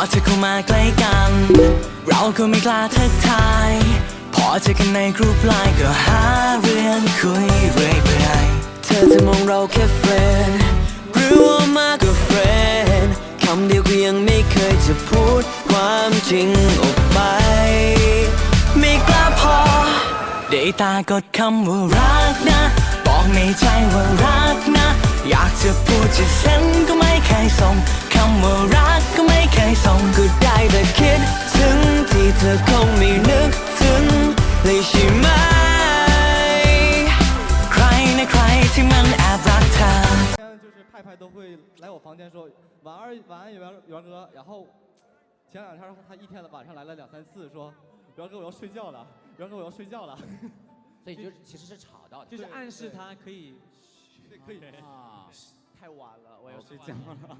อเธอเข้ามาใกล้กัน เราก็ไม่กล้าทักทาย พอเจอกันในกรุ๊ปไลน์ก็หาเรื่องคุยเรื่อยเปื่อยเธอจะมองเราแค่เฟรนหรือว่ามากกว่าเฟรนคำเดียวก็ยังไม่เคยจะพูดความจริงออกไป ไม่กล้าพอได้ตากดคำว่ารักนะ บอกในใจว่ารักนะ อยากจะพูดจะเส้นก็ไม่เคยส่งคำว่ารัก เลยใช่ไหม ใครนะใครที่มันแอบรักเธอ 天就是派派都会来我房间说晚安晚安元元哥，然后前两天他一天晚上来了两三次，说元哥我要睡觉了，元哥我要睡觉了，所以就其实是吵到的，对就是暗示对他可以可以。啊。太晚了，我要睡觉了。